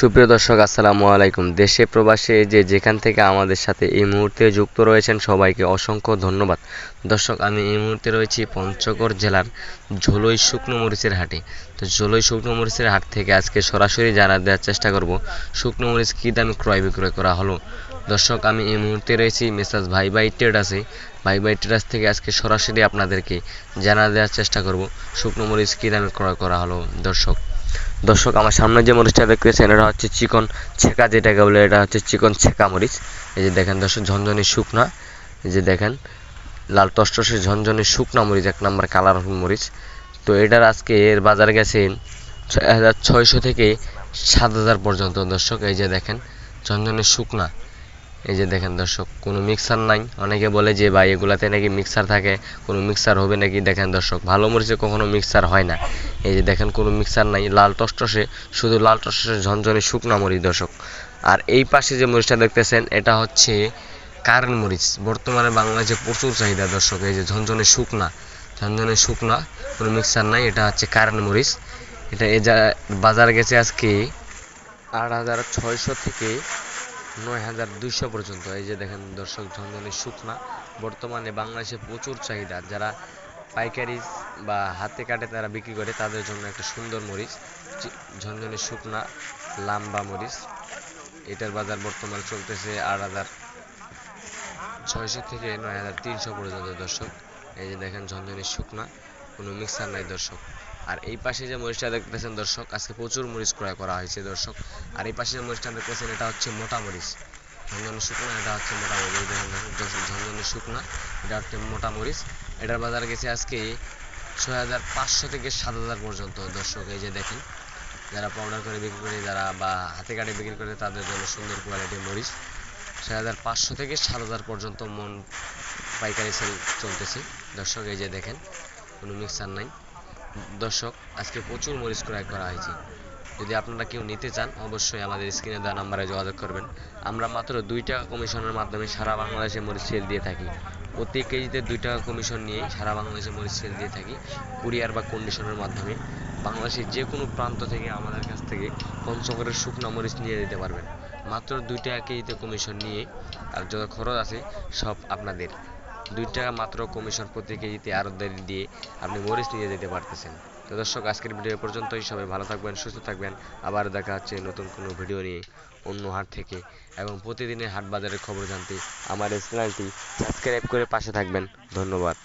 সুপ্রিয় দর্শক, আসসালামু আলাইকুম। দেশে, প্রবাসে যে যেখান থেকে আমাদের সাথে এই মুহূর্তে যুক্ত রয়েছেন, সবাইকে অসংখ্য ধন্যবাদ। দর্শক, আমি এই মুহূর্তে রয়েছি পঞ্চগড় জেলার ঝোলই শুকনো মরিচের হাটে। তো ঝোলই শুকনো মরিচের হাট থেকে আজকে সরাসরি জানা দেওয়ার চেষ্টা করব, শুকনো মরিচ কী দামে ক্রয় বিক্রয় করা হলো? দর্শক, আমি এই মুহূর্তে রয়েছি মেসাজ ভাই ভাই ট্রেডার্সে ভাই ভাই ট্রেডার্স থেকে আজকে সরাসরি আপনাদেরকে জানা দেওয়ার চেষ্টা করব, শুকনো মরিচ কী দামে ক্রয় করা হলো? দর্শক দর্শক, আমার সামনে যে মরিচটা দেখতেছেন এটা হচ্ছে চিকন ছেঁকা যেটাকে বলে, এটা হচ্ছে চিকন ছেঁকা মরিচ। এই যে দেখেন দর্শক, ঝনঝনি শুকনা। এই যে দেখেন, লাল টসটসে ঝনঝনি শুকনা মরিচ, এক নম্বর কালারফুল মরিচ। তো এটার আজকে এর বাজার গেছে ছয় হাজার ছয়শো থেকে সাত হাজার পর্যন্ত দর্শক। এই যে দেখেন, ঝনঝনি শুকনা। এই যে দেখেন দর্শক, কোনো মিক্সার নাই। অনেকে বলে যে, ভাই, এগুলাতে নাকি মিক্সার থাকে, কোনো মিক্সার হবে নাকি? দেখেন দর্শক, ভালো মরিচে কখনো মিক্সার হয় না। এই যে দেখেন, কোনো মিক্সার নাই, লাল টসটসে, শুধু লাল টসটসে ঝনঝনে শুকনা মরিচ দর্শক। আর এই পাশে যে মরিচটা দেখতেছেন, এটা হচ্ছে কারেন্ট মরিচ। বর্তমানে বাংলাদেশে প্রচুর চাহিদা দর্শক, এই যে ঝনঝনে শুকনা ঝনঝনে শুকনা, কোনো মিক্সার নাই, এটা হচ্ছে কারেন্ট মরিচ। এটা এই যা বাজার গেছে আজকে আট হাজার ছয়শো থেকে নয় হাজার দুইশো পর্যন্ত। এই যে দেখেন দর্শক ঝনঝনে শুকনা। বর্তমানে বাংলাদেশে প্রচুর চাহিদা। যারা পাইকারি বা হাতে কাটে তারা বিক্রি করে, তাদের জন্য একটা সুন্দর মরিচ। ঝনঝনে শুকনা, লাম্বা মরিচ। এটার বাজার বর্তমানে চলতেছে আট হাজার ছয়শো থেকে নয় হাজার তিনশো পর্যন্ত দর্শক। এই যে দেখেন ঝনঝনে শুকনা, কোনো মিক্সার নাই দর্শক। আর এই পাশে যে মরিচটা দেখতেছেন দর্শক, আজকে প্রচুর মরিচ ক্রয় করা হয়েছে দর্শক। আর এই পাশে যে মরিচটা দেখতেছেন, এটা হচ্ছে মোটা মরিচ। ঝনঝনে শুকনা, এটা হচ্ছে মোটা মরিচ। ঝনঝনে শুকনা, এটা হচ্ছে মোটা মরিচ। এটার বাজার গেছে আজকে ছয় হাজার পাঁচশো থেকে সাত হাজার পর্যন্ত। দর্শক, এই যে দেখেন, যারা পাউডার করে বিক্রি করে, যারা বা হাতে কাটে বিক্রি করে, তাদের জন্য সুন্দর কোয়ালিটির মরিচ। ছয় হাজার পাঁচশো থেকে সাত হাজার পর্যন্ত মন পাইকারি সেল চলতেছে। দর্শক, এই যে দেখেন, কোনো মিক্সার নাই। দর্শক, আজকে প্রচুর মরিচ ক্রয় করা হয়েছে। যদি আপনারা কেউ নিতে চান, অবশ্যই আমাদের স্ক্রিনে দেওয়া নাম্বারে যোগাযোগ করবেন। আমরা মাত্র দুই টাকা কমিশনের মাধ্যমে সারা বাংলাদেশে মরিচ সেল দিয়ে থাকি। প্রতি কেজিতে দুই টাকা কমিশন নিয়ে সারা বাংলাদেশে মরিচ সেল দিয়ে থাকি, কুরিয়ার বা কন্ডিশনের মাধ্যমে। বাংলাদেশের যে কোনো প্রান্ত থেকে আমাদের কাছ থেকে পঞ্চগড়ের শুকনো মরিচ নিয়ে যেতে পারবেন। মাত্র দুই টাকা কেজিতে কমিশন নিয়ে আর যত খরচ আছে, সব আপনাদের। দুই টাকা মাত্র কমিশন প্রতি কেজিতে আরতদারি দিয়ে আপনি মরিচ নিয়ে যেতে পারতেছেন। তো দর্শক, আজকের ভিডিও পর্যন্তই। সবাই ভালো থাকবেন, সুস্থ থাকবেন। আবার দেখা হচ্ছে নতুন কোনো ভিডিও নিয়ে অন্য হাট থেকে। এবং প্রতিদিনের হাট বাজারের খবর জানতে আমার এই চ্যানেলটি সাবস্ক্রাইব করে পাশে থাকবেন। ধন্যবাদ।